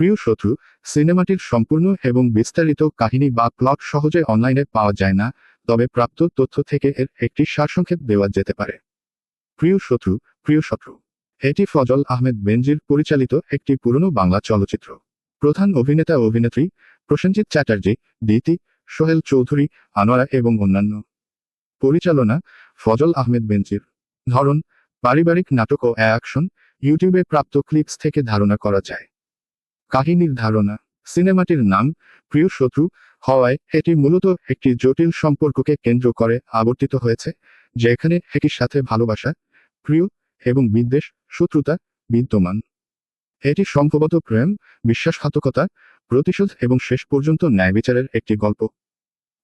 প্রিয় শত্রু, সিনেমাটির সম্পূর্ণ এবং বিস্তারিত কাহিনী বা প্লট সহজে অনলাইনে পাওয়া যায় না, তবে প্রাপ্ত তথ্য থেকে এর একটি সারসংক্ষেপ দেওয়া যেতে পারে। প্রিয় শত্রু প্রিয় শত্রু, এটি ফজল আহমেদ বেনজির পরিচালিত একটি পুরনো বাংলা চলচ্চিত্র। প্রধান অভিনেতা অভিনেত্রী প্রসেনজিৎ চ্যাটার্জি, দিতি, সোহেল চৌধুরী, আনোয়ারা এবং অন্যান্য। পরিচালনা ফজল আহমেদ বেনজির। ধরন, পারিবারিক নাটক ও অ্যাকশন, ইউটিউবে প্রাপ্ত ক্লিপস থেকে ধারণা করা যায়। কাহিনীর ধারণা। সিনেমাটির নাম প্রিয় শত্রু হওয়ায় এটি মূলত একটি জটিল সম্পর্ককে কেন্দ্র করে আবর্তিত হয়েছে, যেখানে একই সাথে ভালোবাসা, প্রিয় এবং বিদ্বেষ শত্রুতা বিদ্যমান। এটি সম্ভবত প্রেম, বিশ্বাসঘাতকতা, প্রতিশোধ এবং শেষ পর্যন্ত ন্যায় বিচারের একটি গল্প।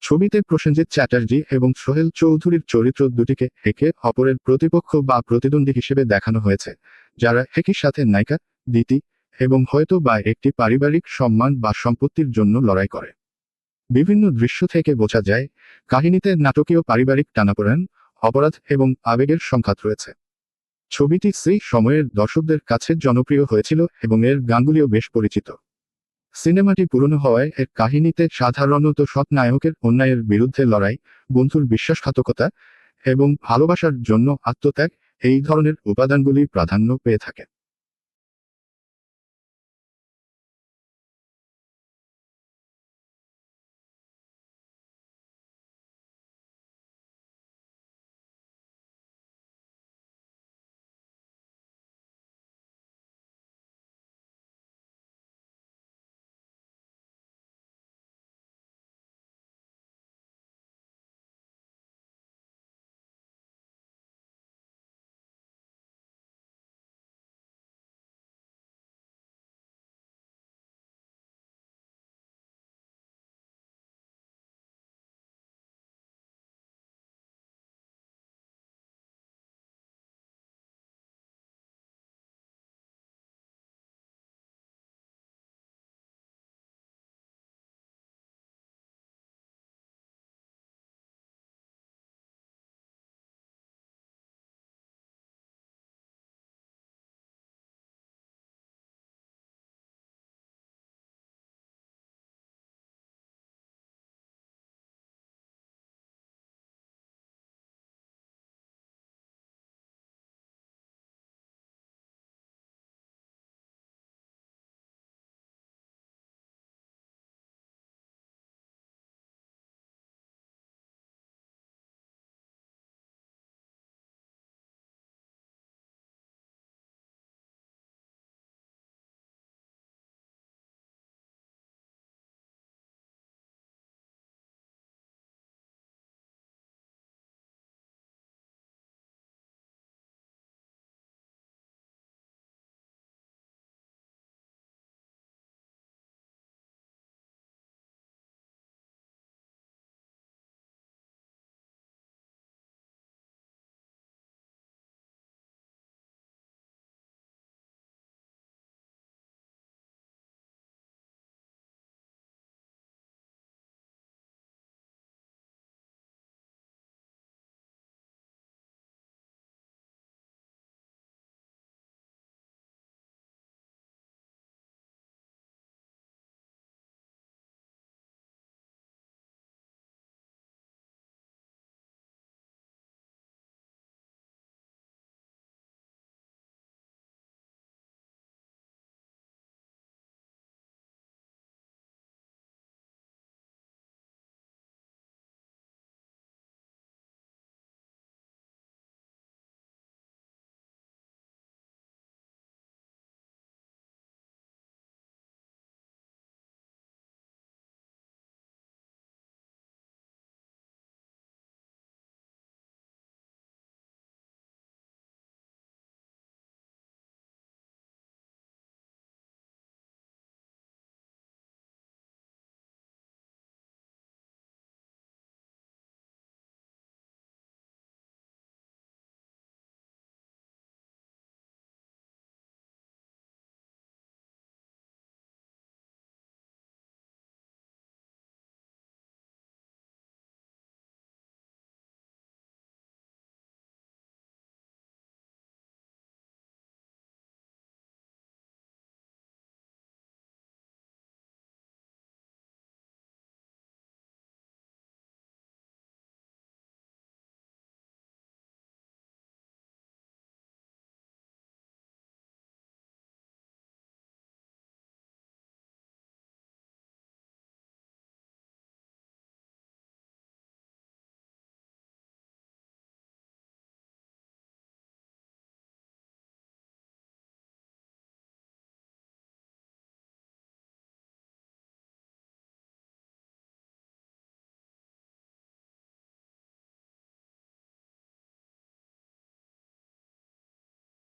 ছবিতে প্রসেনজিৎ চ্যাটার্জি এবং সোহেল চৌধুরীর চরিত্র দুটিকে একে অপরের প্রতিপক্ষ বা প্রতিদ্বন্দ্বী হিসেবে দেখানো হয়েছে, যারা একই সাথে নায়িকা, দিতি এবং হয়তো বা একটি পারিবারিক সম্মান বা সম্পত্তির জন্য লড়াই করে। বিভিন্ন দৃশ্য থেকে বোঝা যায়, কাহিনীতে নাটকীয় পারিবারিক টানাপোড়েন, অপরাধ এবং আবেগের সংঘাত রয়েছে। ছবিটি সেই সময়ের দর্শকদের কাছে জনপ্রিয় হয়েছিল এবং এর গানগুলিও বেশ পরিচিত। সিনেমাটি পুরনো হওয়ায় এর কাহিনীতে সাধারণত সৎ নায়কের অন্যায়ের বিরুদ্ধে লড়াই, বন্ধুর বিশ্বাসঘাতকতা এবং ভালোবাসার জন্য আত্মত্যাগ এই ধরনের উপাদানগুলি প্রাধান্য পেয়ে থাকে।